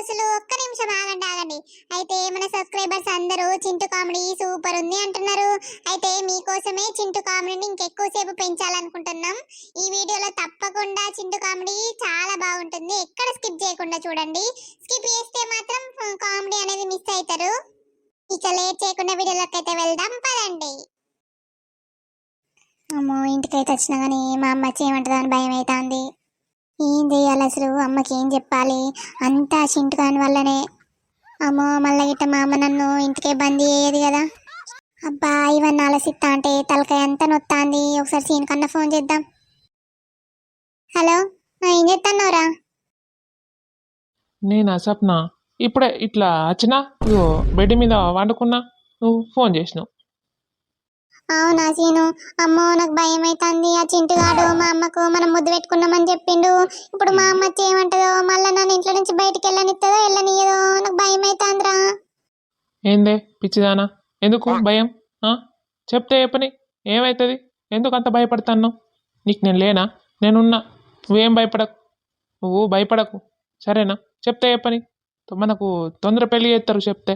అసలు ఒక్క నిమిషం ఆగండి ఆగండి. అయితే మన సబ్స్క్రైబర్స్ అందరూ చింటు కామెడీ సూపర్ ఉంది అంటున్నారు. అయితే మీకోసమే చింటు కామెడీని ఇంకెక్కువసేపు పెంచాలనుకుంటున్నాం. ఈ వీడియోలో తప్పకుండా చింటు కామెడీ చాలా బాగుంటుంది. ఎక్కడ స్కిప్ చేయకుండా చూడండి. స్కిప్ చేస్తే మాత్రం కామెడీ అనేది మిస్ అవుతారు ఇక లేట్ చేయకుండా వీడియోలోకి అయితే వెళ్దాం పదండి. అమ్మో ఇంటికైతే వచ్చినా కానీ మా అమ్మ వచ్చి అని భయం అవుతుంది ఏం చేయాలి అసలు? అమ్మకి ఏం చెప్పాలి? అంతా చింటుకాని వల్లనే. అమ్మో మళ్ళీ గిట్ట మా అమ్మ నన్ను ఇంటికే బందీ అయ్యేది కదా. అబ్బా ఇవన్నీ ఆలోచిస్తా అంటే తలకాయ అంతా నొత్తాంది. ఒకసారి సీన్ కన్నా ఫోన్ చేద్దాం. హలో ఏం చేస్తున్నావురా నేనా సప్న ఇప్పుడే ఇట్లా వచ్చినా నువ్వు బెడ్ మీద వండుకున్నా. నువ్వు ఫోన్ చేసినావు. అవునా సీను? అమ్మో నాకు భయం అవుతుంది ఆ చింటుగాడు మా అమ్మకు మనం ముద్దు పెట్టుకున్నామని చెప్పిండు. ఇప్పుడు మా అమ్మ వచ్చి ఏమంటదో మళ్ళీ నన్ను ఇంట్లో నుంచి బయటికి వెళ్ళనిస్తుందో వెళ్ళనియదో నాకు భయం అవుతుందిరా ఏందే పిచ్చిదానా? ఎందుకు భయం? చెప్తే చెప్పని. ఏమవుతుంది ఎందుకు అంత భయపడతాను నీకు నేను లేనా? నేనున్నా. నువ్వేం భయపడకు. నువ్వు భయపడకు. సరేనా? చెప్తే చెప్పని. మనకు తొందర పెళ్ళి చేస్తారు చెప్తే.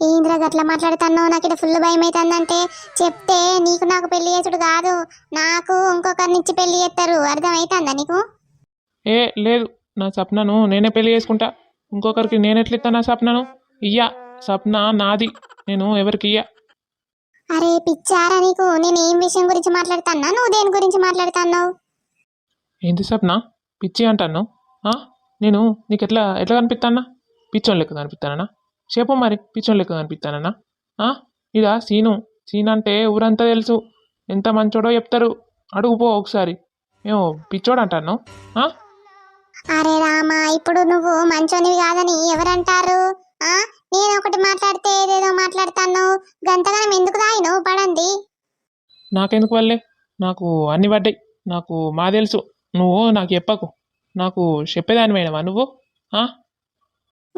ఏంద్రా గట్లా మాట్లాడుతాను నాకు ఇక్కడ ఫుల్ భయం అవుతుందంటే చెప్తే నీకు నాకు పెళ్ళి చేసుడు కాదు. నాకు ఇంకొకరిని ఇచ్చి పెళ్ళి చేస్తారు. అర్థమవుతుందా నీకు? ఏ లేదు. నా సప్నను నేనే పెళ్ళి చేసుకుంటా. ఇంకొకరికి నేను ఎట్లిస్తా నా సప్నను ఇయ్యా. సప్న నాది. నేను ఎవరికి ఇయ్యా? అరే పిచ్చారా నీకు? నేను ఏం విషయం గురించి మాట్లాడుతున్నా? నువ్వు దేని గురించి మాట్లాడుతున్నావు? ఏంటి సప్న పిచ్చి అంటాను? నేను నీకు ఎట్లా ఎట్లా కనిపిస్తానా పిచ్చోన్ లెక్క కనిపిస్తానా చెప్పు మరి పిచ్చోన్ లెక్క కనిపిస్తానా ఆ? ఇదా సీను. సీన్ అంటే ఊరంతా తెలుసు. ఎంత మంచోడో చెప్తారు. అడుగుపో ఒకసారి. ఏమో పిచ్చోడు అంటాను? అరే రామా ఇప్పుడు నువ్వు మంచోనివి కాదని ఎవరంటారు? నేను ఒకటి మాట్లాడితే ఏదేదో మాట్లాడతాను గంతగానం ఎందుకు దాయిను? పడండి. నాకెందుకు వల్లే? నాకు అన్ని పడ్డాయి. నాకు మా తెలుసు. నువ్వు నాకు చెప్పకు. నాకు చెప్పేదాని మేడమా నువ్వు? ఆ?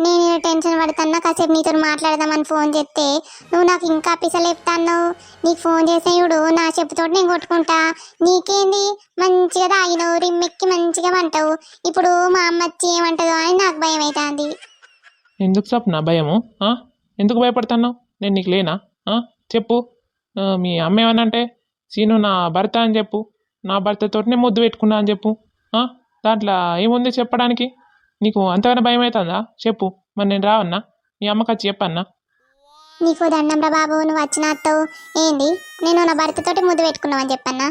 నేను టెన్షన్ పడుతున్నా కాసేపు నీతో మాట్లాడదామని ఫోన్ చేస్తే నువ్వు నాకు ఇంకా పిసలేపుతాను నీకు ఫోన్ చేసే చూడు నా చెప్పుతో నేను కొట్టుకుంటా. నీకేంది? మంచిగా తాగినవు రిమ్మెక్కి మంచిగా పంటావు. ఇప్పుడు మా అమ్మ వచ్చి ఏమంటదో అని నాకు భయం అవుతుంది ఎందుకు సప్న భయము? ఎందుకు భయపడుతున్నావు? నేను నీకు లేనా? చెప్పు. మీ అమ్మ ఏమనంటే సీను నా భర్త అని చెప్పు. నా భర్తతోటి నేను ముద్దు పెట్టుకున్నా అని చెప్పు. దాంట్లో ఏముంది చెప్పడానికి? నీకు అంతగానో భయం అవుతుందా చెప్పు. మరి నేను రావన్నా? మీ అమ్మకి వచ్చి చెప్పన్నా? నీకు దండం రా బాబు. నువ్వు వచ్చినట్టు ఏంది? నేను నా భర్తతోటి ముద్దు పెట్టుకున్నావని చెప్పన్నా?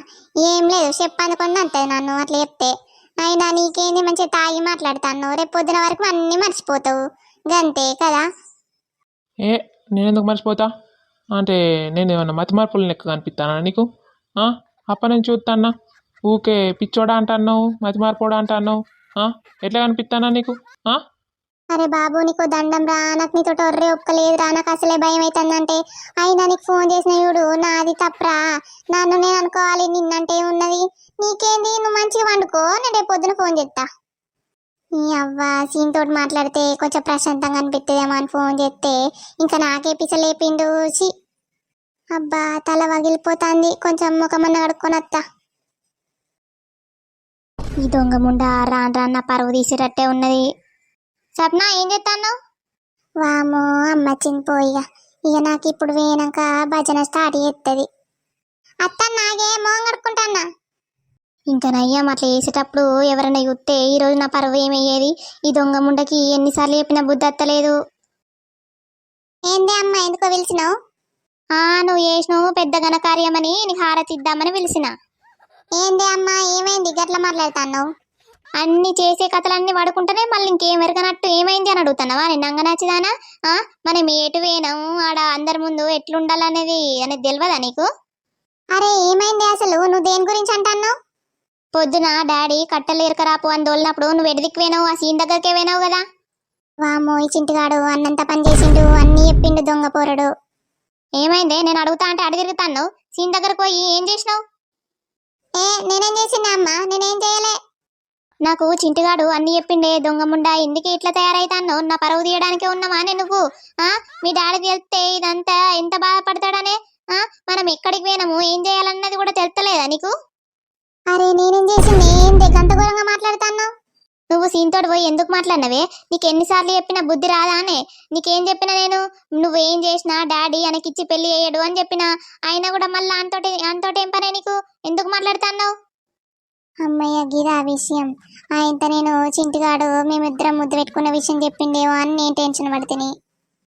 ఏం లేదు. చెప్పనుకుండా అంతది నన్ను అట్లా చెప్తే. అయినా నీకేంది? మంచిగా తాగి మాట్లాడతాను రేపు పొద్దున వరకు అన్నీ మర్చిపోతావు. గంతే కదా? ఏ నేను ఎందుకు మర్చిపోతా? అంటే నేను ఏమన్నా మతి మార్పులు లెక్క కనిపిస్తానా నీకు? అప్పటి నుంచి చూస్తానా ఊకే పిచ్చోడా అంటున్నావు? మతి మార్పోడా అంటున్నావు? ఎట్లా కనిపిస్తానా నీకు? అరే బాబు నీకు దండం రా. నాకు నీతో ఒర్రే ఒక్కలేదురా నాకు అసలే భయం అవుతుందంటే అయినా నీకు ఫోన్ చేసిన చూడు నాది తప్పరా. నన్ను నేను అనుకోవాలి నిన్నంటే ఉన్నది. నీకేంది? నువ్వు మంచిగా వండుకో. నేను రేపు పొద్దున ఫోన్ చేస్తా. నీ అవ్వ సీన్ తోటి మాట్లాడితే కొంచెం ప్రశాంతంగా అనిపిస్తుందేమో అని ఫోన్ చేస్తే. ఇంకా నాకే పిసలేపిండు. అబ్బా తల వగిలిపోతుంది. కొంచెం ముఖమన్న కడుక్కొని వస్తా ఈ దొంగ ముండ రాను రాన్న పరువు తీసేటట్టే ఉన్నది. సప్న ఏం చేస్తాను వామో అమ్మ చినిపోయిగా. ఇక నాకు ఇప్పుడు వేయనాక భజన స్టార్ట్ చేస్తుంది అత్త నాగే మోహం కడుక్కుంటానా ఇంకా నయ్యం అట్లా చేసేటప్పుడు ఎవరైనా చూస్తే ఈ రోజు నా పరువు ఏమయ్యేది? ఈ దొంగ ముండకి ఎన్నిసార్లు చెప్పిన బుద్ధి అత్తలేదు. ఏంది అమ్మ ఎందుకో పిలిచినావు? ఆ నువ్వు చేసినావు పెద్ద ఘనకార్యమని నీకు హారతి ఇద్దామని పిలిచిన. ఏంది అమ్మా ఏమైంది? గట్ల మాట్లాడుతున్నావు? అన్ని చేసే కథలన్నీ పడుకుంటేనే మళ్ళీ ఇంకేం ఎరగనట్టు ఏమైంది అని అడుగుతున్నావా? నేను అంగనచ్చిదానా ఆ? మనం ఏటు వేనాం ఆడ అందరి ముందు ఎట్లుండాలనేది అనేది తెలియదా నీకు? అరే ఏమైంది అసలు? నువ్వు దేని గురించి అంటున్నావు? పొద్దున డాడీ కట్టెలు ఎరకరాపు అని దోలినప్పుడు నువ్వు ఎడదికి పోయినావు? ఆ సీన్ దగ్గరికే పోయినావు కదా? వామో ఈ చింటిగాడు అన్నంత పని చేసిండు అన్ని చెప్పిండు దొంగ పోరడు. ఏమైంది? నేను అడుగుతా అంటే అడిగి తిరుగుతాను సీన్ దగ్గరకు పోయి ఏం చేసినావు? ఏ నేనేం చేసిందా అమ్మా? నేనేం చేయలే? నాకు చింటిగాడు అన్ని చెప్పిండే దొంగముండా ఎందుకు ఇట్లా తయారైతాను నా పరువు తీయడానికే ఉన్నావా నువ్వు? ఆ? మీ డాడీ తెలిస్తే ఇదంతా ఎంత బాధపడతాడనే? ఆ? మనం ఎక్కడికి పోయినాము? ఏం చేయాలన్నది కూడా తెలుస్తలేదా నీకు? అరే నేనేం చేసింది? ఏంటి? గంత ఘోరంగా మాట్లాడుతాను నువ్వు సీన్తోటి పోయి ఎందుకు మాట్లాడినవే? నీకు ఎన్నిసార్లు చెప్పినా బుద్ధి రాదా అనే నీకేం చెప్పినా నేను? నువ్వేం చేసినా డాడీ ఇచ్చి పెళ్ళి చేయడు అని చెప్పినా? అయినా కూడా మళ్ళీ అంతోటి అంతోటి ఏం పనే నీకు? ఎందుకు మాట్లాడుతున్నావు? అమ్మయ్య గిరా విషయం. ఆయనతో నేను చింటిగాడు మేమిద్దరం ముద్దు పెట్టుకున్న విషయం చెప్పిండేమో అని నేను టెన్షన్ పడితేని.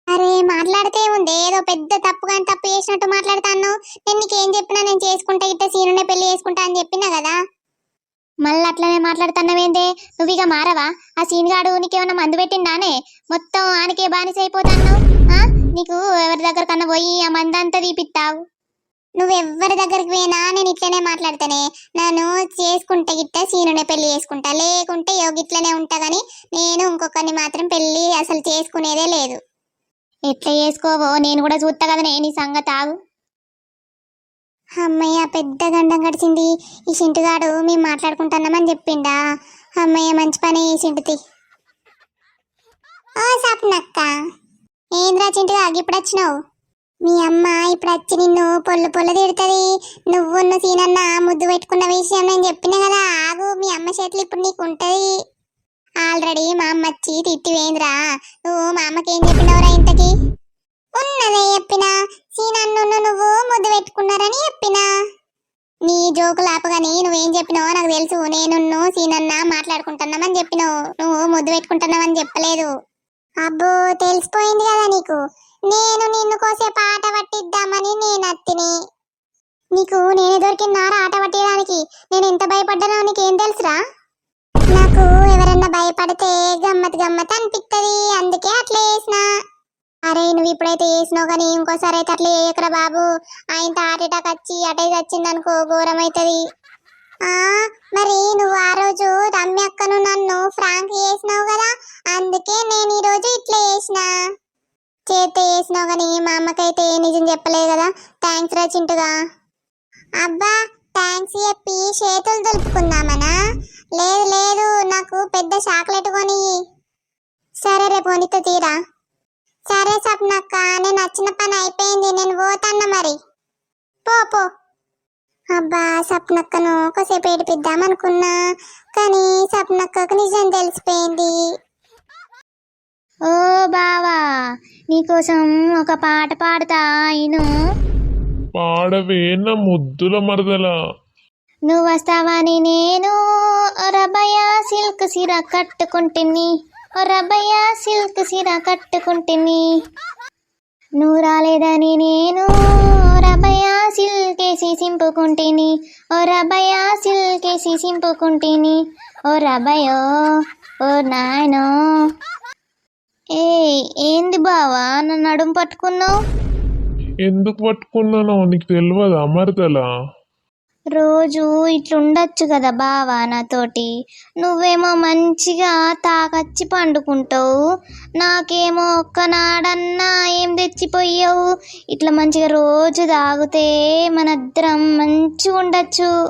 అరే మాట్లాడితే ఉంది ఏదో పెద్ద తప్పు కానీ తప్పు చేసినట్టు మాట్లాడతాను నేను నీకేం చెప్పినా నేను చేసుకుంటా ఇట్ట సీనునే పెళ్ళి చేసుకుంటా అని చెప్పినా కదా? మళ్ళీ అట్లనే మాట్లాడుతున్నావేందే? నువ్వు ఇక మారవా? ఆ సీన్గాడు నీకేమన్నా మందు పెట్టిండానే? మొత్తం ఆనకే బానిస అయిపోతాను నీకు ఎవరి దగ్గర కన్నా పోయి ఆ మందంతా తీపిస్తావు నువ్వెవ్వరి దగ్గరికి పోయినా నేను ఇట్లనే మాట్లాడతానే. నన్ను చేసుకుంటే గిట్ట సీనునే పెళ్ళి చేసుకుంటా. లేకుంటే యోగి ఇట్లనే ఉంటా గాని నేను ఇంకొకరిని మాత్రం పెళ్ళి అసలు చేసుకునేదే లేదు. ఎట్లా చేసుకోవో? నేను కూడా చూస్తా కదా నేను ఈ సంగతి ఆగు అమ్మయ్య పెద్ద గండం గడిచింది ఈ సింటుగాడు మేము మాట్లాడుకుంటున్నామని చెప్పిండా. అమ్మయ్య మంచి పని ఈ సింటుతి ఓ సప్నక్క ఏంద్రా చింటుగా ఇప్పుడు వచ్చినావు? మీ అమ్మ ఇప్పుడు వచ్చి నిన్ను పొల్లు పొల్లు తిడుతుంది. నువ్వున్న సీనన్న ముద్దు పెట్టుకున్న విషయం నేను చెప్పిన కదా ఆగు మీ అమ్మ చేతులు ఇప్పుడు నీకు ఉంటుంది. ఆల్రెడీ మా అమ్మ వచ్చి తిట్టివేంద్రా. నువ్వు మా అమ్మకి ఏం చెప్పినవరా ఇంతకి? ఉన్నదే చెప్పినా. సీనన్ను నువ్వు ముద్దు పెట్టుకున్నారని చెప్పినా. నీ జోకులు ఆపగాని నువ్వేం చెప్పినావో నాకు తెలుసు. నేను సీనన్న మాట్లాడుకుంటున్నామని చెప్పినావు. నువ్వు ముద్దు పెట్టుకుంటున్నావని చెప్పలేదు. అబ్బో తెలిసిపోయింది కదా నీకు. నేను నిన్ను కోసే పాట పట్టిద్దామని నేను అత్తిని. నీకు నేనే దొరికినారా ఆట పట్టేదానికి? నేను ఎంత భయపడ్డానో నీకేం తెలుసురా? నాకు ఎవరన్నా భయపడితే గమ్మత్ గమ్మత్ అనిపిస్తుంది అందుకే అట్లా చేసినా. అరే నువ్వు ఇప్పుడైతే వేసినావు కానీ ఇంకోసారి అయితే అట్లా వేయకరా బాబు. ఆయన హార్ట్ అటాక్ వచ్చి అటే వచ్చింది అనుకో ఘోరం అవుతుంది మరి నువ్వు ఆ రోజు రమ్య అక్కను నన్ను ఫ్రాంక్ చేసినావు కదా అందుకే నేను ఈ రోజు ఇట్లా చేసిన చేస్తే చేసినావు కానీ మా అమ్మకైతే నిజం చెప్పలేదు కదా. థ్యాంక్స్ రా చింటుగా. అబ్బా థ్యాంక్స్ చెప్పి చేతులు దులుపుకుందామనా? లేదు లేదు నాకు పెద్ద చాక్లెట్ కొని. సరే రేపు వనిత తీరా. సరే సప్నక్క నేను నచ్చిన పని అయిపోయింది నేను పోతాన్న మరి. పో పో. అబ్బా సప్నక్కను ఒకసేపు ఏడిపిద్దాం అనుకున్నా కానీ సప్నక్కకు నిజం తెలిసిపోయింది. ఓ బావా నీకోసం ఒక పాట పాడతా ఇను. పాడవే నా ముద్దుల మరదల. నువ్వు వస్తావని నేను రబయ సిల్క్ సిర కట్టుకుంటుని. రబయ సిల్క్ సిర కట్టుకుంటుని. నువ్వు రాలేదని నేను. రబయ సిల్కేసి సింపుకుంటిని. ఓ రబయ సిల్కేసి సింపుకుంటిని. ఓ రబయో ఓ నాయనో. ఏ ఏంది బావా నన్ను నడుము పట్టుకున్నావు? ఎందుకు పట్టుకున్నానో నీకు తెలియదా మరదల రోజు ఇట్లుండొచ్చు కదా బావా నాతోటి. నువ్వేమో మంచిగా తాకచ్చి పండుకుంటావు. నాకేమో ఒక్కనాడన్నా ఏం తెచ్చిపోయావు ఇట్లా మంచిగా రోజు తాగితే మనద్దరం మంచిగా ఉండొచ్చు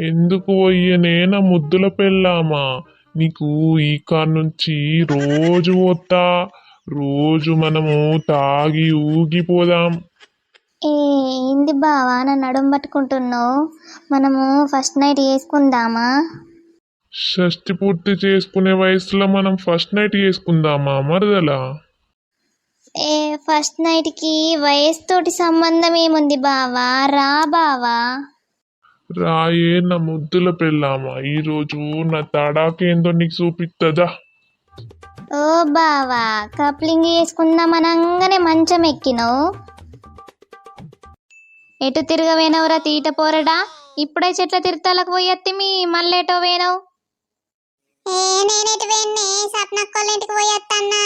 ఎందుకు పోయ్యనే నా ముద్దుల పెళ్ళామా? నీకు ఈ నుంచి రోజు పోతా రోజు మనము తాగి ఊగిపోదాం. ఏంది బావా? నన్ను నడుము పట్టుకుంటున్నావు. మనము ఫస్ట్ నైట్ వేసుకుందామా షష్టి పూర్తి చేసుకునే వయసులో మనం ఫస్ట్ నైట్ చేసుకుందామా మరదల? ఏ ఫస్ట్ నైట్కి వయసుతోటి సంబంధం ఏముంది బావా? రా బావా. రాయే నా ముద్దుల పెళ్ళామా? ఈరోజు నా తడాకేందో నీకు చూపిస్తుందా ఓ బావా కప్లింగ్ చేసుకుందాం అనగానే మంచం ఎక్కినావు. ఎటు తిరగవేనవురా తీట పోరడా? ఇప్పుడే చెట్ల తిరుతాలకు పోయత్తి మీ మళ్ళేటో వేనవు? నేనెటు వేన్నే? సప్నక్కోళ్ళ ఇంటికి పోయొత్తన్నా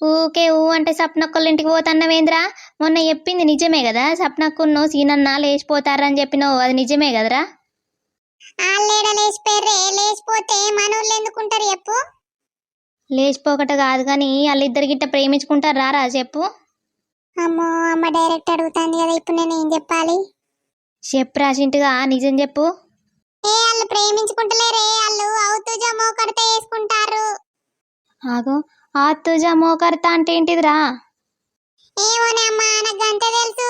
ఊకే ఊ అంటే సప్నక్కోళ్ళ ఇంటికి పోతన్నవేంద్రా? మొన్న చెప్పింది నిజమే కదా సప్నక్కున్నో సీనన్న లేచిపోతారని చెప్పినావు అది నిజమే కదరా ఆళ్ళేడ లేచిపోయారే లేచిపోతే మనోళ్ళు ఎందుకుంటారు చెప్పు. లేచిపోకట కాదు కానీ వాళ్ళిద్దరి గిట్ట ప్రేమించుకుంటారు రారా చెప్పు? అమ్మో అమ్మ డైరెక్ట్ అడుగుతాంది కదా ఇప్పుడు నేను ఏం చెప్పాలి? చెప్పు రాసింటుగా నిజం చెప్పు. ఏ వాళ్ళు ప్రేమించుకుంటలేరే వాళ్ళు అవుతుజా మోకడితే వేసుకుంటారు. ఆగో ఆతుజా మోకర్త అంటే ఏంటిదిరా? ఏమోనే అమ్మా నాకు అంతే తెలుసు.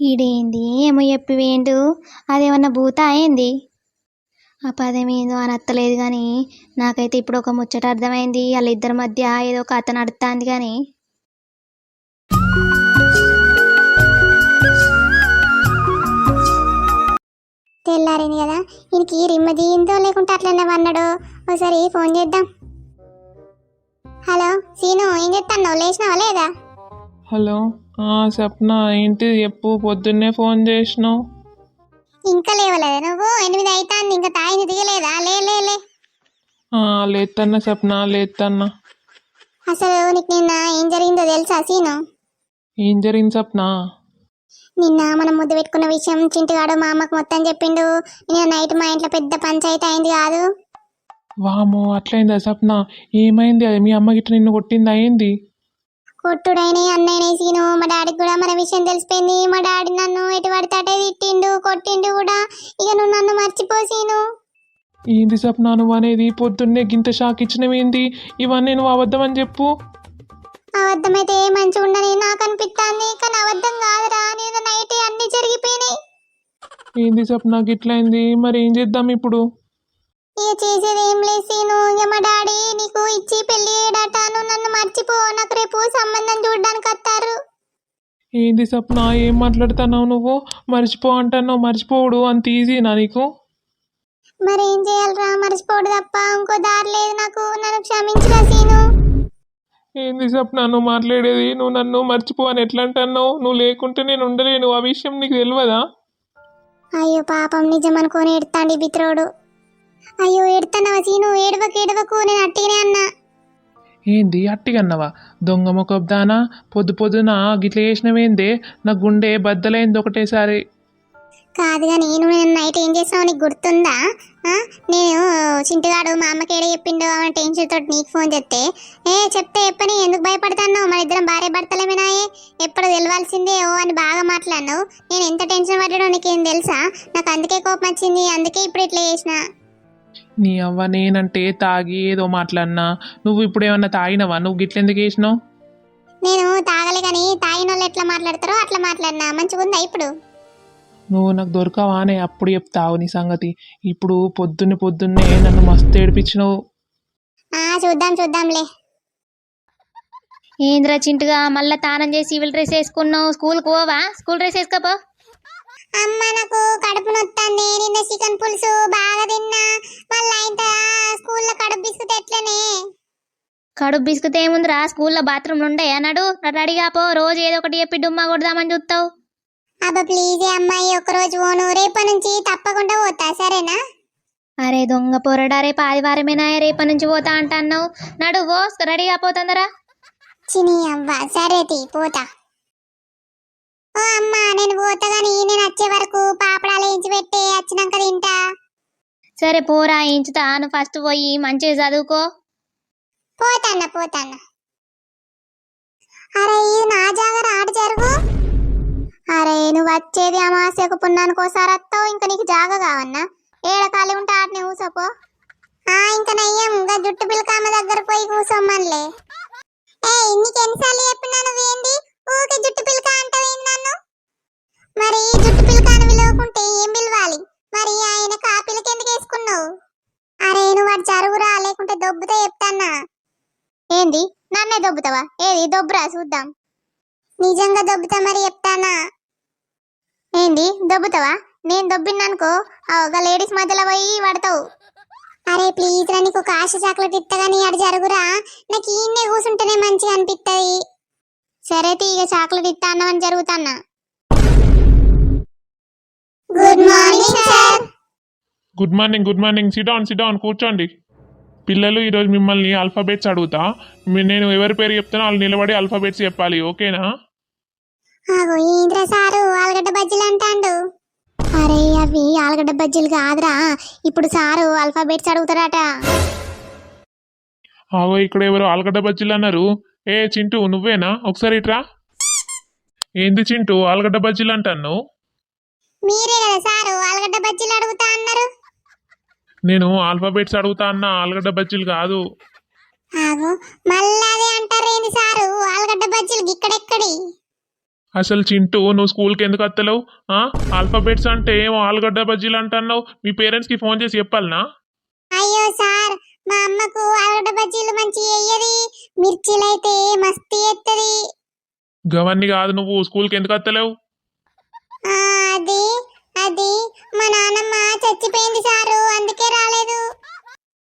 ఈడేంది ఏమో చెప్పివేండు అదేమన్నా భూత ఏంది? ఆ పదం ఏందో అని అత్తలేదు కానీ నాకైతే ఇప్పుడు ఒక ముచ్చట అర్థమైంది వాళ్ళిద్దరి మధ్య ఏదో కథ నడుస్తుంది కానీ తెల్లారింది కదా ఈయనకి రిమ్మ దీంతో లేకుంటే అట్లనే అన్నాడు ఒకసారి ఫోన్ చేద్దాం. హలో సీను ఏం చేస్తాను లేచినావా లేదా? హలో సప్న ఏంటి చెప్పు పొద్దున్నే ఫోన్ చేసినావు? ఇంకా లేవలేదా నువ్వు? ఎనిమిది అవుతాంది ఇంకా తాయిని దిగలేదా? లే లే లే. లేత్తన్నా సప్న లేత్తన్నా. అసలు నీకు నిన్న ఏం జరిగిందో తెలుసా సీను? ఏం జరిగింది సప్న నిన్న మనం ముద్దు పెట్టుకున్న విషయం చింటిగాడు మా అమ్మకు మొత్తం చెప్పిండు. నిన్న నైట్ మా ఇంట్లో పెద్ద పంచాయతీ అయింది కాదు. వామో అట్లయిందా సప్న? ఏమైంది? అది మీ అమ్మ గిట్ల నిన్ను కొట్టింది అయింది కొట్టుడైన అన్నయ్యనే సీను. మా డాడీకి కూడా మన విషయం తెలిసిపోయింది. మా డాడీ నన్ను ఎటు పడితే అటే తిట్టిండు కొట్టిండు కూడా. ఇక నువ్వు నన్ను మర్చిపో సీను. ఏంది సప్న నువ్వు అనేది? పొద్దున్నే గింత షాక్ ఇచ్చినవేంది? ఇవన్నీ నువ్వు అబద్ధమని చెప్పు. అబద్ధమైతే మంచిగా ఉండని నాకు అనిపిస్తుంది కానీ అబద్ధం కాదురా నేను నైట్ అన్ని జరిగిపోయినాయి. ఏంది సప్న గిట్లయింది మరి ఏం చేద్దాం ఇప్పుడు? ఇక చేసేది ఏం లేదు సీను ఇక మా డాడీ నీకు ఇచ్చి పెళ్ళి చేయడట. నువ్వు నన్ను మర్చిపో నాకు రేపు సంబంధం చూడడానికి వస్తారు. ఏంది సప్న ఏం మాట్లాడుతున్నావు నువ్వు? మర్చిపో అంటున్నావు మర్చిపోవుడు అంత ఈజీనా నీకు? మరి ఏం చేయాలరా మర్చిపోడు తప్ప ఇంకో దారి లేదు నాకు. నన్ను క్షమించరా సీను. ఏంది సప్న నువ్వు మాట్లాడేది? నువ్వు నన్ను మర్చిపో అని ఎట్లా అంటున్నావు? నువ్వు లేకుంటే నేను ఉండలేను. ఆ విషయం నీకు తెలియదా అయ్యో పాపం నిజం అనుకోని ఎడతాండి బిత్రోడు. అయ్యో ఎడతానవా సీను? ఏడవకు ఏడవకు నేను అట్టిగానే అన్నా. ఏంది? అట్టిగన్నవా? దొంగ మొకబ్దానా పొద్దు పొద్దున గిట్ల చేసినవేందే? నా గుండె బద్దలైంది ఒకటేసారి. కాదు కానీ నువ్వు నేను నైట్ ఏం చేసావు నీకు గుర్తుందా? నేను చింటిగాడు మా అమ్మకి ఏడ చెప్పిండు ఆమె టెన్షన్ తోటి నీకు ఫోన్ చేస్తే ఏ చెప్తే చెప్పని ఎందుకు భయపడతాను మన ఇద్దరం భార్య భర్తలేమేనాయే ఎప్పుడు తెలవాల్సిందే ఓ అని బాగా మాట్లాడినావు. నేను ఎంత టెన్షన్ పడ్డాడో నీకేం తెలుసా? నాకు అందుకే కోపం వచ్చింది అందుకే ఇప్పుడు ఇట్లా చేసిన. నీ అవ్వ నేనంటే తాగి ఏదో మాట్లాడినా. నువ్వు ఇప్పుడు ఏమన్నా తాగినవా? నువ్వు గిట్లెందుకు వేసినావు నేను తాగలే కానీ తాగిన వాళ్ళు ఎట్లా మాట్లాడతారో అట్లా మాట్లాడినా. మంచిగా ఉందా ఇప్పుడు? నువ్వు నాకు దొరకవా అనే అప్పుడు చెప్తావు నీ సంగతి. ఇప్పుడు పొద్దున్నే పొద్దున్నే నన్ను మస్తు ఏడిపించినావు. ఆ చూద్దాం చూద్దాంలే. ఏంద్రా చింటుగా మళ్ళా తానం చేసి సివిల్ డ్రెస్ వేసుకున్నావు. స్కూల్కి పోవా? స్కూల్ డ్రెస్ వేసుకోపో. అమ్మ నాకు కడుపు నొత్తంది. నిన్న చికెన్ పులుసు బాగా తిన్నా. మళ్ళీ ఇంత స్కూల్లో కడుపు బిస్కుట్ ఎట్లనే? కడుపు బిస్కుతే ఏముందిరా? స్కూల్లో బాత్రూమ్లు ఉండే అన్నాడు రెడీగా పో. రోజు ఏదో ఒకటి చెప్పి డుమ్మా కొడదామని చూస్తావు. అబ్బా ప్లీజ్ అమ్మాయి ఒక రోజు పోను రేపటి నుంచి తప్పకుండా పోతా సరేనా? అరే దొంగ పొరడా రేపు ఆదివారమేనా రేపటి నుంచి పోతా అంటున్నావు. నడు ఓ రెడీగా పోతుందరా. చిని అవ్వ సరే తీ పోతా. ఓ అమ్మ నేను పోతా గాని నేను వచ్చే వరకు పాపడాలు వేయించి పెట్టి వచ్చినాక తింటా. సరే పోరా ఇంచుతా నువ్వు ఫస్ట్ పోయి మంచిగా చదువుకో. పోతాన్న పోతాన్న. అరే ఇది నా జాగర ఆట జరుగు. అరే నువ్వు వచ్చేది అమాస్యకు పున్నానికోసారి వస్తావు ఇంకా నీకు జాగ కావన్నా? ఏడ ఖాళీ ఉంటే ఆటనే కూసోపో. ఆ ఇంకా నయ్యం ఇంకా జుట్టు పిల్లకామ దగ్గర పోయి కూసోమ్మన్లే. ఏ నీకు ఎన్నిసార్లు చెప్పినా నువ్వేంది? ఊకే జుట్టు పిల్లక అంటావేంది నన్ను? మరి జుట్టు పిల్లకాను విలువకుంటే ఏం పిలవాలి? మరి ఆయన కాపీలకి ఎందుకు వేసుకున్నావు? అరే నువ్వు వాడు జరుగురా లేకుంటే దొబ్బుతో చెప్తాన్నా. ఏంది? నన్నే దొబ్బుతావా? ఏది? దొబ్బురా చూద్దాం. నిజంగా దొబ్బుతా మరి చెప్తానా? ఏంది దొబ్బుతావా? నేను దొబ్బిననుకో ఒక లేడీస్ మధ్యలో పోయి పడతావు. అరే ప్లీజ్ రా నీకు ఒక ఆశ చాక్లెట్ ఇత్తగాని అడు జరుగురా. నాకు ఈయన్నే కూర్చుంటేనే మంచిగా అనిపిస్తుంది సరే తీ ఇక చాక్లెట్ ఇస్తా అన్నవని జరుగుతాన్నా. Good morning sir. Good morning good morning. Sit down sit down కూర్చోండి. పిల్లలు ఈరోజు మిమ్మల్ని ఆల్ఫాబెట్స్ అడుగుతా. నేను ఎవరి పేరు చెప్తానో వాళ్ళు నిలబడి ఆల్ఫాబెట్స్ చెప్పాలి ఓకేనా? ఆగో ఏంద్రా సారు? ఆలుగడ్డ బజ్జీలు అంటాండు. అరే అవి ఆలుగడ్డ బజ్జీలు కాదురా. ఇప్పుడు సారు ఆల్ఫాబెట్స్ అడుగుతారట. ఆగో ఇక్కడ ఎవరు ఆలుగడ్డ బజ్జీలు అన్నారు. ఏ చింటూ నువ్వేనా? ఒకసారి ఇట్రా. ఏంది చింటూ ఆలుగడ్డ బజ్జీలు అంటాను మీరే కదా సారు ఆలుగడ్డ బజ్జీలు అడుగుతా అన్నారు. నేను ఆల్ఫాబెట్స్ అడుగుతా అన్న ఆలుగడ్డ బజ్జీలు కాదు. ఆగో మళ్ళీ అదే అంటారు ఏంది సారు? ఆలుగడ్డ బజ్జీలు ఇక్కడెక్కడి అసలు చింటూ నువ్వు స్కూల్కి ఎందుకు వస్తలేవు ఆల్ఫాబెట్స్ అంటే ఏమో ఆలుగడ్డ బజ్జీలు అంటున్నావు. మీ పేరెంట్స్కి ఫోన్ చేసి చెప్పాలనా? అయ్యో సార్ మా అమ్మకు అరగడ బజ్జీలు మంచి వేయది మిర్చీలైతే మస్తు ఎత్తది. గవన్ని కాదు నువ్వు స్కూల్కి ఎందుకు వస్తలేవు అది అది మా నాన్నమ్మ చచ్చిపోయింది సారు అందుకే రాలేదు.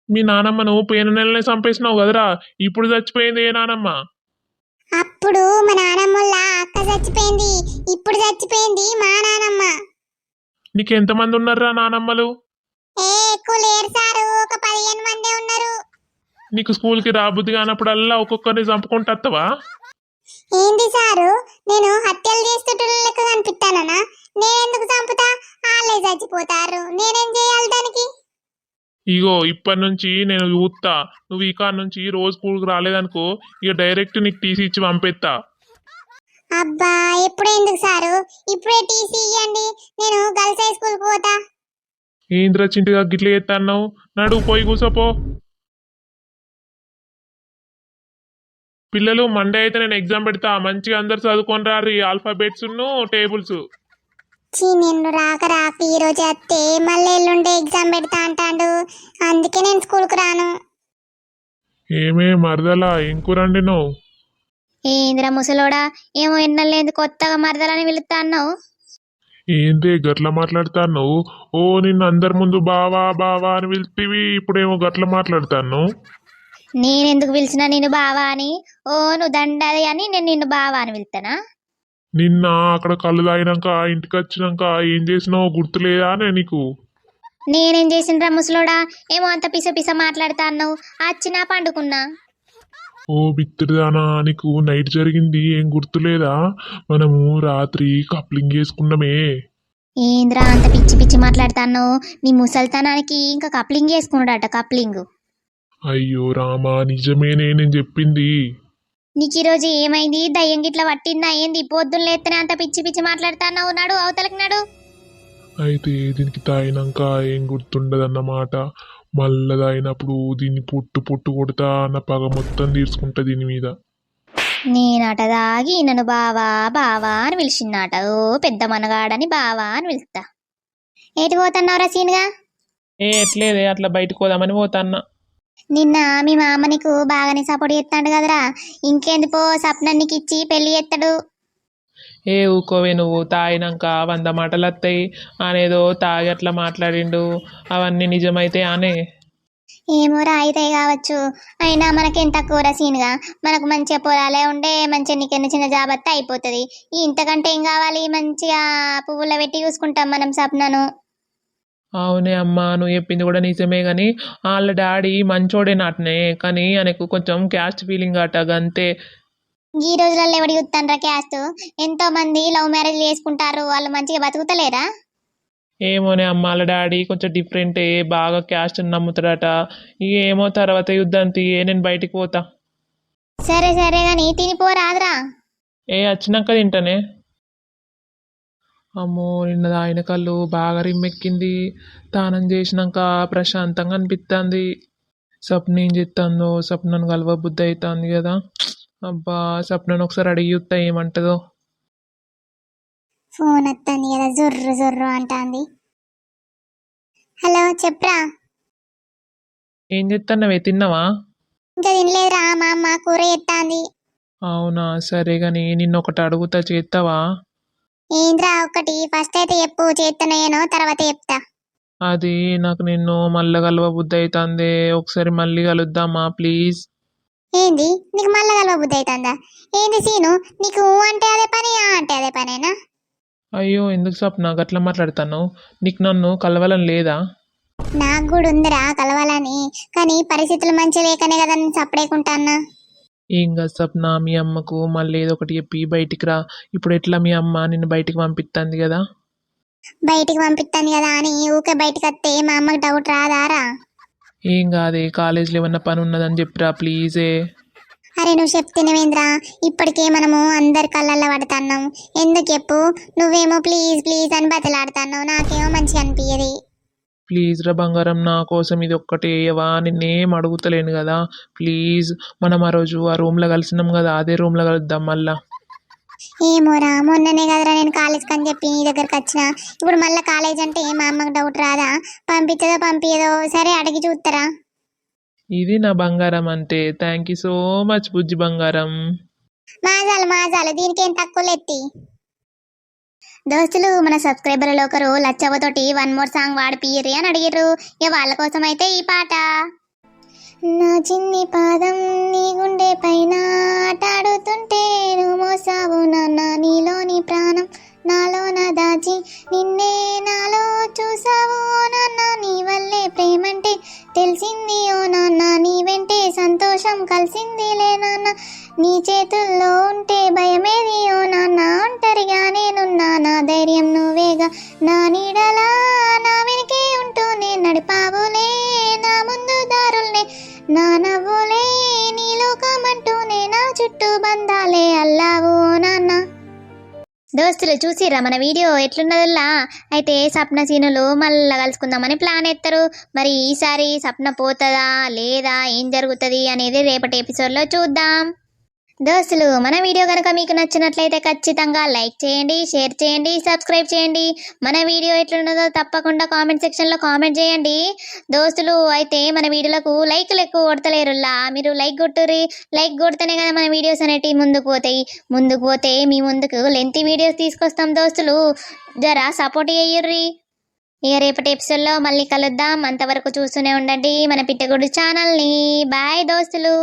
మీ నానమ్మను పోయిన నెలనే చంపేసినావు కదరా. ఇప్పుడు చచ్చిపోయింది ఏ నానమ్మ? అప్పుడు మా నానమ్మల అక్క చచ్చిపోయింది. ఇప్పుడు చచ్చిపోయింది మా నానమ్మ. నీకు ఎంతమంది ఉన్నారా నానమ్మలు? ఏ ఎక్కువ లేరు సారు. ఒక పదిహేను మందే ఉన్నారు. నీకు స్కూల్కి రాబుద్ది కానప్పుడల్లా ఒక్కొక్కరిని చంపుకుంటూ వస్తావా ఏంది సారు? నేను హత్యలు చేస్తుంటున్న లెక్క కనిపిస్తానా నేనెందుకు చంపుతా? వాళ్ళే చచ్చిపోతారు. నేనేం చేయాలి దానికి? ఇగో ఇప్పటి నుంచి నేను చూస్తా నువ్వు ఈ కాడ నుంచి రోజు స్కూల్కి రాలేదనుకో ఇక డైరెక్ట్ నీకు టీసీ ఇచ్చి పంపిస్తా అబ్బా ఎప్పుడు ఎందుకు సారు? ఇప్పుడే టీసీ ఇవ్వండి నేను గర్ల్స్ హై స్కూల్కి పోతా. ఏంద్రా చింటిగా గిట్ల చేస్తాన్నావు నడు పోయి కూసోపో. పిల్లలు మండే అయితే నేను ఎగ్జామ్ పెడతా. మంచిగా అందరు చదువుకొని రారు ఆల్ఫాబెట్స్ టేబుల్స్. చీ నిన్ను రాక రాక ఈ రోజు వస్తే మళ్ళీ ఎల్లుండే ఎగ్జామ్ పెడతా అంటాడు. అందుకే నేను స్కూల్కి రాను. ఏమే మరదలా ఏం కూరండి నువ్వు? ఏందిరా ముసలోడా ఏమో ఎన్నలేదు కొత్తగా మరదలని పిలుస్తా అన్నావు. ఏంది గట్ల మాట్లాడతాను ఓ నిన్ను అందరి ముందు బావా బావా అని పిలిపివి ఇప్పుడేమో గట్ల మాట్లాడతాను నేనెందుకు పిలిచినా నిన్ను బావా అని? ఓ నువ్వు దండది అని నేను నిన్ను బావా అని పిలుస్తానా నిన్న అక్కడ కళ్ళు తాగినాక ఇంటికి వచ్చినాక ఏం చేసినావో గుర్తులేదా అనే నీకు? నేనేం చేసిండ్రా ముసలోడా? ఏమో అంత పిస పిస మాట్లాడుతా అన్నావు వచ్చినా పండుకున్నా. ఓ బిత్తిరిదానా నీకు నైట్ జరిగింది ఏం గుర్తులేదా? మనము రాత్రి కప్లింగ్ చేసుకున్నామే. ఏంద్రా అంత పిచ్చి పిచ్చి మాట్లాడుతాన్నావు? నీ ముసల్తనానికి ఇంకా కప్లింగ్ చేసుకున్నాడట కప్లింగ్. అయ్యో రామా నిజమేనే నేను చెప్పింది. నీకు ఈరోజు ఏమైంది? దయ్యం గిట్ల పట్టిందా? ఏంది? పొద్దున్న లేస్తేనే అంత పిచ్చి పిచ్చి మాట్లాడుతాన్నావు? నాడు అవతలకి నాడు. అయితే దీనికి తాగినాక ఏం గుర్తుండదన్నమాట. మళ్ళా తాగినప్పుడు దీన్ని పుట్టు పుట్టు కొడతా అన్న పగ మొత్తం తీర్చుకుంటా దీని మీద. నేనట దాగి నన్ను బావా బావా అని పిలిచిందట. ఓ పెద్ద మనగాడని బావా అని పిలుస్తా. ఏటి పోతున్నావురా సీన్గా? ఏ ఎట్లేదే? అట్లా బయటకు పోదామని పోతాన్నా. నిన్న మీ మామ నీకు బాగానే సపోర్ట్ చేస్తాడు కదరా. ఇంకెందుకో సప్నానికి ఇచ్చి పెళ్ళి చేస్తాడు. ఏ ఊకోవే నువ్వు తాగినాక వంద మాటలు వస్తాయి. అనేదో తాగి అట్లా మాట్లాడిండు. అవన్నీ నిజమైతే అనే ఏమో రాయితాయి కావచ్చు. అయినా మనకేం తక్కువ సీన్గా? మనకు మంచిగా పొలాలే ఉండే మంచిగా నీకెన్న చిన్న జాబ్ వస్తే అయిపోతుంది. ఇంతకంటే ఏం కావాలి? మంచిగా పువ్వుల పెట్టి చూసుకుంటాం మనం సప్నను అవునే అమ్మా నువ్వు చెప్పింది కూడా నిజమే కానీ వాళ్ళ డాడీ మంచోడే నాటనే కానీ ఆయనకు కొంచెం క్యాస్ట్ ఫీలింగ్ అట అంతే ఈ రోజులలో ఎవడు చూస్తాండ్రా క్యాస్ట్? ఎంతో మంది లవ్ మ్యారేజ్ చేసుకుంటారు వాళ్ళు మంచిగా బతుకుతలేరా? ఏమోనే అమ్మ వాళ్ళ డాడీ కొంచెం డిఫరెంటే బాగా క్యాస్ట్ నమ్ముతాడట. ఏమో తర్వాత యుద్ధం తీయే నేను బయటికి పోతా. సరే సరే గాని తినిపోరాదురా ఏ వచ్చినాక తింటానే. అమ్మో నిన్న ఆయన కళ్ళు బాగా రిమ్మెక్కింది. తానం చేసినాక ప్రశాంతంగా అనిపిస్తుంది సప్న ఏం చెప్తాందో సప్నను కలవ బుద్ధి అవుతుంది కదా. అబ్బా సప్నను ఒకసారి అడిగి చూస్తా ఏమంటదో. ఫోన్ వస్తుంది కదా జుర్రు జుర్రు అంటాంది. హలో చెప్పరా. ఏం చెప్తాన్నవే తిన్నావా? ఇంకా తినలేదురా మా అమ్మ కూర ఎత్తాంది అవునా సరే కానీ నిన్న ఒకటి అడుగుతా చేస్తావా ఏంద్రా ఒకటి ఫస్ట్ అయితే చెప్పు చేస్తున్నాయేనో తర్వాత చెప్తా. అది నాకు నిన్ను మళ్ళీ కలవ బుద్ధి అవుతుంది ఒకసారి మళ్ళీ కలుద్దామా ప్లీజ్? ఏంది? నీకు మళ్ళా కలవ బుద్ధి అవుతుందా ఏంది సీను? నీకు ఊ అంటే అదే పని ఆ అంటే అదే పనేనా? అయ్యో ఎందుకు సప్న గట్లా మాట్లాడతాను నీకు నన్ను కలవాలని లేదా? నాకు కూడా ఉందిరా కలవాలని. కానీ పరిస్థితులు మంచి లేకనే కదా నేను సపడేకుంటానా ఏం కాదు సప్న మీ అమ్మకు మళ్ళీ ఏదో ఒకటి చెప్పి బయటికి రా. ఇప్పుడు ఎట్లా మీ అమ్మ నిన్ను బయటికి పంపిస్తుంది కదా? బయటికి పంపిస్తాను కదా అని ఊకే బయటికి వస్తే మా అమ్మకి డౌట్ రాదారా ఏం కాదే కాలేజీలో ఏమన్నా పని ఉన్నదని చెప్పిరా ప్లీజే. అరే నువ్వు చెప్తున్నావేంద్రా ఇప్పటికే మనము అందరి కళ్ళల్లో పడుతున్నాం. ఎందుకు చెప్పు? నువ్వేమో ప్లీజ్ ప్లీజ్ అని బతలాడుతున్నావు. నాకేమో మంచిగా అనిపించదు ప్లీజ్ రా బంగారం నా కోసం ఇది ఒక్కటే వేయవా నిన్నేం అడుగుతలేను కదా. ప్లీజ్ మనం ఆ రోజు ఆ రూమ్లో కలిసినాం కదా అదే రూమ్లో కలుద్దాం మళ్ళా. ఏమోరా మొన్ననే కదరా నేను కాలేజ్కి అని చెప్పి నీ దగ్గరకు వచ్చిన. ఇప్పుడు మళ్ళీ కాలేజ్ అంటే మా అమ్మకి డౌట్ రాదా? పంపించదో పంపించదో సరే అడిగి చూస్తారా ఇది నా బంగారం అంటే థ్యాంక్ యూ సో మచ్ బుజ్జి బంగారం. మాజాలు మాజాలు దీనికి ఏం తక్కువ లెత్తి? దోస్తులు మన సబ్స్క్రైబర్లు ఒకరు లచ్చవ్వతోటి వన్ మోర్ సాంగ్ వాడిపియ్యరి అని అడిగిర్రు. ఇక వాళ్ళ కోసం అయితే ఈ పాట. నా చిన్ని పాదం నీ గుండె పైన ఆటాడుతుంటే నువ్వు మోసావు నాన్న నీలోని ప్రాణం. నాలోన దాచి నిన్నే నాలో చూసావు నాన్న నీ వల్లే ప్రేమంటే తెలిసింది ఓ నాన్న నీ వెంటే సంతోషం కలిసిందిలే నాన్న. నీ చేతుల్లో ఉంటే భయమేది ఓ నాన్న ఒంటరిగా నేనున్నా నా ధైర్యం నువ్వేగా నా నీడలా నా వెనకే ఉంటూ నేను నడిపావులే నా ముందు దారుల్నే నా నవ్వులే నీ లోకమంటూనే నా చుట్టూ బంధాలే అల్లావు నాన్న. దోస్తులు చూసిర్రా మన వీడియో ఎట్లున్నదల్లా? అయితే సప్న సీనులు మళ్ళీ కలుసుకుందామని ప్లాన్ ఎత్తారు. మరి ఈసారి సప్న పోతుందా లేదా ఏం జరుగుతుంది అనేది రేపటి ఎపిసోడ్లో చూద్దాం. దోస్తులు మన వీడియో కనుక మీకు నచ్చినట్లయితే ఖచ్చితంగా లైక్ చేయండి షేర్ చేయండి సబ్స్క్రైబ్ చేయండి. మన వీడియో ఎట్లున్నదో తప్పకుండా కామెంట్ సెక్షన్లో కామెంట్ చేయండి. దోస్తులు అయితే మన వీడియోలకు లైక్లు ఎక్కువ కొడతలేరులా మీరు లైక్ కొట్టుర్రి లైక్ కొడితేనే కదా మన వీడియోస్ అనేటివి ముందుకు పోతాయి. ముందుకు పోతే మీ ముందుకు లెంతి వీడియోస్ తీసుకొస్తాం దోస్తులు. జరా సపోర్ట్ చేయుర్రి. ఇక రేపటి ఎపిసోడ్లో మళ్ళీ కలుద్దాం. అంతవరకు చూస్తూనే ఉండండి మన పిట్టగుడు ఛానల్ని. బాయ్ దోస్తులు.